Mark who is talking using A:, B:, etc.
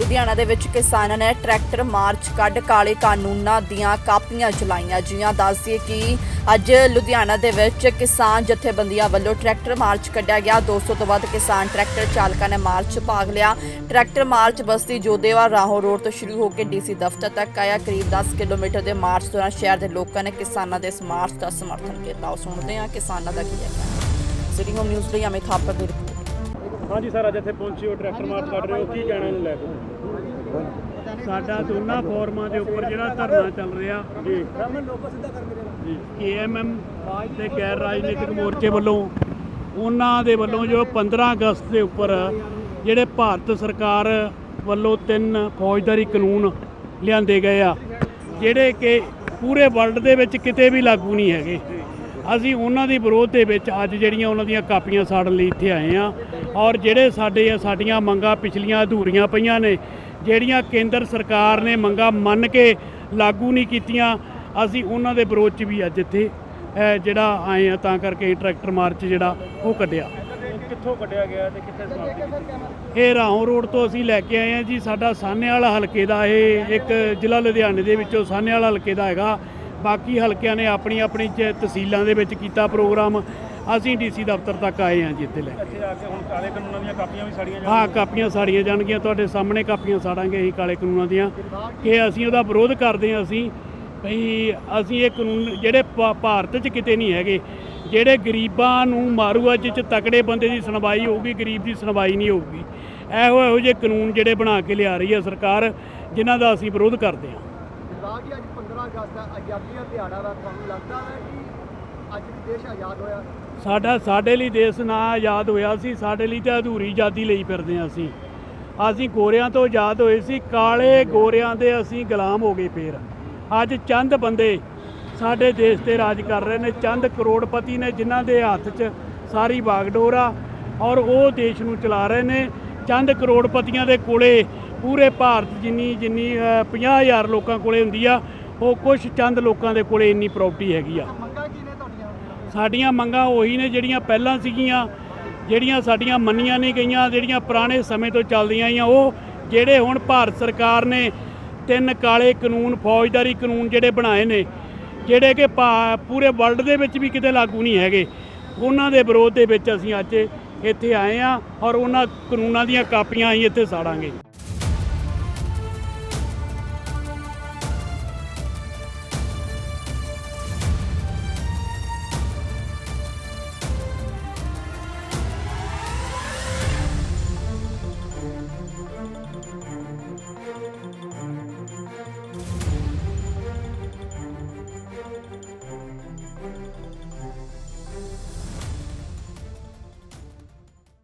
A: ਲੁਧਿਆਣਾ ਦੇ ਵਿੱਚ ਕਿਸਾਨਾਂ ਨੇ ਟਰੈਕਟਰ ਮਾਰਚ ਕੱਢ ਕਾਲੇ ਕਾਨੂੰਨਾਂ ਦੀਆਂ ਕਾਪੀਆਂ ਚਲਾਈਆਂ। ਜੀਆਂ ਦੱਸਦੀ ਕਿ ਅੱਜ ਲੁਧਿਆਣਾ ਦੇ ਵਿੱਚ ਕਿਸਾਨ ਜਥੇਬੰਦੀਆਂ ਵੱਲੋਂ ਟਰੈਕਟਰ ਮਾਰਚ ਕੱਢਿਆ ਗਿਆ। 200 ਤੋਂ ਵੱਧ ਕਿਸਾਨ ਟਰੈਕਟਰ ਚਾਲਕਾਂ ਨੇ ਮਾਰਚ ਭਾਗ ਲਿਆ। Tractor march Basti Jodhewa Rahon road ਤੋਂ ਸ਼ੁਰੂ ਹੋ ਕੇ ਡੀਸੀ ਦਫ਼ਤਰ ਤੱਕ ਆਇਆ। ਕਰੀਬ 10 ਕਿਲੋਮੀਟਰ ਦੇ ਮਾਰਚ ਦੌਰਾਨ ਸ਼ਹਿਰ ਦੇ ਲੋਕਾਂ ਨੇ ਕਿਸਾਨਾਂ ਦੇ ਇਸ ਮਾਰਚ ਦਾ ਸਮਰਥਨ ਕੀਤਾ। ਆਓ ਸੁਣਦੇ ਹਾਂ ਕਿਸਾਨਾਂ ਦਾ ਕੀ ਹੈ। ਸਿਟੀ ਹੋਮ ਨਿਊਜ਼ ਲਈ ਅਮਿਤ ਥਾਪਰ ਦੀ ਰਿਪੋਰਟ।
B: ਹਾਂਜੀ ਸਰ ਅੱਜ ਇੱਥੇ ਪਹੁੰਚੇ ਹੋ ਟਰੈਕਟਰ ਮਾਰਚ ਕੱਢ ਰਹੇ ਹੋ ਕੀ ਕਹਿਣਾ ਇਹਨੂੰ ਲੈ ਕੇ?
C: ਸਾਡਾ ਦੋਨਾਂ ਫੋਰਮਾਂ ਦੇ ਉੱਪਰ ਜਿਹੜਾ ਧਰਨਾ ਚੱਲ ਰਿਹਾ
B: ਜੀ।
C: ਜੀ ਕੇਐਮਐਮ ਤੇ ਗੈਰ ਰਾਜਨੀਤਿਕ ਮੋਰਚੇ ਵੱਲੋਂ ਉਹਨਾਂ ਦੇ ਵੱਲੋਂ ਜੋ 15 ਅਗਸਤ ਦੇ ਉੱਪਰ ਜਿਹੜੇ ਭਾਰਤ ਸਰਕਾਰ ਵੱਲੋਂ ਤਿੰਨ ਫੌਜਦਾਰੀ ਕਾਨੂੰਨ ਲਿਆਂਦੇ ਗਏ ਆ ਜਿਹੜੇ ਕਿ ਪੂਰੇ ਵਰਲਡ ਦੇ ਵਿੱਚ ਕਿਤੇ ਵੀ ਲਾਗੂ ਨਹੀਂ ਹੈਗੇ। ਅਸੀਂ ਉਹਨਾਂ ਦੀ ਵਿਰੋਧ ਦੇ ਵਿੱਚ ਅੱਜ ਜਿਹੜੀਆਂ ਉਹਨਾਂ ਦੀਆਂ ਕਾਪੀਆਂ ਸਾੜਨ ਲਈ ਇੱਥੇ ਆਏ ਆ ਔਰ ਜਿਹੜੇ ਸਾਡੇ ਸਾਡੀਆਂ ਮੰਗਾਂ ਪਿਛਲੀਆਂ ਅਧੂਰੀਆਂ ਪਈਆਂ ਨੇ ਜਿਹੜੀਆਂ ਕੇਂਦਰ ਸਰਕਾਰ ਨੇ ਮੰਗਾਂ ਮੰਨ ਕੇ ਲਾਗੂ ਨਹੀਂ ਕੀਤੀਆਂ ਅਸੀਂ ਉਹਨਾਂ ਦੇ ਵਿਰੋਧ 'ਚ ਵੀ ਅੱਜ ਇੱਥੇ ਜਿਹੜਾ ਆਏ ਆ ਤਾਂ ਕਰਕੇ ਟਰੈਕਟਰ ਮਾਰਚ ਜਿਹੜਾ ਉਹ ਕੱਢਿਆ।
B: ਕਿੱਥੋਂ ਕੱਢਿਆ ਗਿਆ ਤੇ ਕਿੱਥੇ ਸਮਾਪਤੀ ਕੀਤੀ
C: ਇਹ ਰਾਹੋਂ ਰੋਡ ਤੋਂ ਅਸੀਂ ਲੈ ਕੇ ਆਏ ਆ ਜੀ ਸਾਡਾ ਸਾਹਨੇਵਾਲਾ ਹਲਕੇ ਦਾ ਇਹ ਇੱਕ ਜ਼ਿਲ੍ਹਾ ਲੁਧਿਆਣੇ ਦੇ ਵਿੱਚੋਂ ਸਾਹਨੇਵਾਲਾ ਹਲਕੇ ਦਾ ਹੈਗਾ। ਬਾਕੀ ਹਲਕਿਆਂ ਨੇ ਆਪਣੀ ਆਪਣੀ ਤਹਿਸੀਲਾਂ ਦੇ ਵਿੱਚ ਕੀਤਾ ਪ੍ਰੋਗਰਾਮ। ਅਸੀਂ ਡੀਸੀ ਦਫ਼ਤਰ ਤੱਕ ਆਏ ਆ ਜੀ ਇੱਥੇ ਲੈ ਕੇ।
B: ਇੱਥੇ ਆ ਕੇ ਹੁਣ ਕਾਲੇ ਕਾਨੂੰਨਾਂ ਦੀਆਂ ਕਾਪੀਆਂ ਵੀ ਸਾੜੀਆਂ
C: ਹਾਂ ਕਾਪੀਆਂ ਸਾੜੀਆਂ ਜਾਣਗੀਆਂ ਤੁਹਾਡੇ ਸਾਹਮਣੇ ਕਾਪੀਆਂ ਸਾੜਾਂਗੇ ਅਸੀਂ ਕਾਲੇ ਕਾਨੂੰਨਾਂ ਦੀਆਂ। ਕਿ ਅਸੀਂ ਉਹਦਾ ਵਿਰੋਧ ਕਰਦੇ ਹਾਂ ਅਸੀਂ ਭਈ ਅਸੀਂ ਇਹ ਕਾਨੂੰਨ ਜਿਹੜੇ ਭਾਰਤ 'ਚ ਕਿਤੇ ਨਹੀਂ ਹੈਗੇ ਜਿਹੜੇ ਗਰੀਬਾਂ ਨੂੰ ਮਾਰੂ ਅੱਜ 'ਚ ਤਕੜੇ ਬੰਦੇ ਦੀ ਸੁਣਵਾਈ ਹੋਊਗੀ ਗਰੀਬ ਦੀ ਸੁਣਵਾਈ ਨਹੀਂ ਹੋਊਗੀ। ਇਹੋ ਇਹੋ ਜਿਹੇ ਕਾਨੂੰਨ ਜਿਹੜੇ ਬਣਾ ਕੇ ਲਿਆ ਰਹੀ ਹੈ ਸਰਕਾਰ ਜਿਨ੍ਹਾਂ ਦਾ ਅਸੀਂ ਵਿਰੋਧ ਕਰਦੇ ਹਾਂ।
D: ਰਾਜ ਜੀ ਅੱਜ 15 ਅਗਸਤ ਦਾ ਆਜ਼ਾਦੀ ਦਾ ਦਿਹਾੜਾ ਵਾ, ਤੁਹਾਨੂੰ ਲੱਗਦਾ ਹੈ ਕਿ ਅੱਜ ਵੀ ਦੇਸ਼ ਆਜ਼ਾਦ ਹੋਇਆ?
C: ਸਾਡਾ, ਸਾਡੇ ਲਈ ਦੇਸ਼ ਨਾ ਆਜ਼ਾਦ ਹੋਇਆ ਸੀ, ਸਾਡੇ ਲਈ ਤਾਂ ਅਧੂਰੀ ਆਜ਼ਾਦੀ ਲਈ ਫਿਰਦੇ ਹਾਂ ਅਸੀਂ। ਅਸੀਂ ਗੋਰਿਆਂ ਤੋਂ ਆਜ਼ਾਦ ਹੋਏ ਸੀ, ਕਾਲੇ ਗੋਰਿਆਂ ਦੇ ਅਸੀਂ ਗੁਲਾਮ ਹੋ ਗਏ ਫੇਰ। ਅੱਜ ਚੰਦ ਬੰਦੇ ਸਾਡੇ ਦੇਸ਼ ਤੇ ਰਾਜ ਕਰ ਰਹੇ ਨੇ, ਚੰਦ ਕਰੋੜਪਤੀ ਨੇ ਜਿਨ੍ਹਾਂ ਦੇ ਹੱਥ 'ਚ ਸਾਰੀ ਬਾਗਡੋਰ ਆ ਔਰ ਉਹ ਦੇਸ਼ ਨੂੰ ਚਲਾ ਰਹੇ ਨੇ। ਚੰਦ ਕਰੋੜਪਤੀਆਂ ਦੇ ਕੋਲੇ ਪੂਰੇ ਭਾਰਤ ਜਿੰਨੀ ਜਿੰਨੀ 50000 ਲੋਕਾਂ ਕੋਲੇ ਹੁੰਦੀ ਆ ਉਹ ਕੁਝ ਚੰਦ ਲੋਕਾਂ ਦੇ ਕੋਲੇ ਇੰਨੀ ਪ੍ਰਾਪਰਟੀ ਹੈਗੀ ਆ। ਸਾਡੀਆਂ ਮੰਗਾਂ ਉਹੀ ਨੇ ਜਿਹੜੀਆਂ ਪਹਿਲਾਂ ਸੀਗੀਆਂ ਜਿਹੜੀਆਂ ਸਾਡੀਆਂ ਮੰਨੀਆਂ ਨਹੀਂ ਗਈਆਂ ਜਿਹੜੀਆਂ ਪੁਰਾਣੇ ਸਮੇਂ ਤੋਂ ਚੱਲਦੀਆਂ ਆਈਆਂ ਉਹ ਜਿਹੜੇ ਹੁਣ ਭਾਰਤ ਸਰਕਾਰ ਨੇ ਤਿੰਨ ਕਾਲੇ ਕਾਨੂੰਨ ਫੌਜਦਾਰੀ ਕਾਨੂੰਨ ਜਿਹੜੇ ਬਣਾਏ ਨੇ ਜਿਹੜੇ ਕਿ ਪੂਰੇ ਵਰਲਡ ਦੇ ਵਿੱਚ ਵੀ ਕਿਤੇ ਲਾਗੂ ਨਹੀਂ ਹੈਗੇ ਉਹਨਾਂ ਦੇ ਵਿਰੋਧ ਦੇ ਵਿੱਚ ਅਸੀਂ ਅੱਜ ਇੱਥੇ ਆਏ ਆ ਔਰ ਉਹਨਾਂ ਕਾਨੂੰਨਾਂ ਦੀਆਂ ਕਾਪੀਆਂ ਅਸੀਂ ਇੱਥੇ ਸਾੜਾਂਗੇ।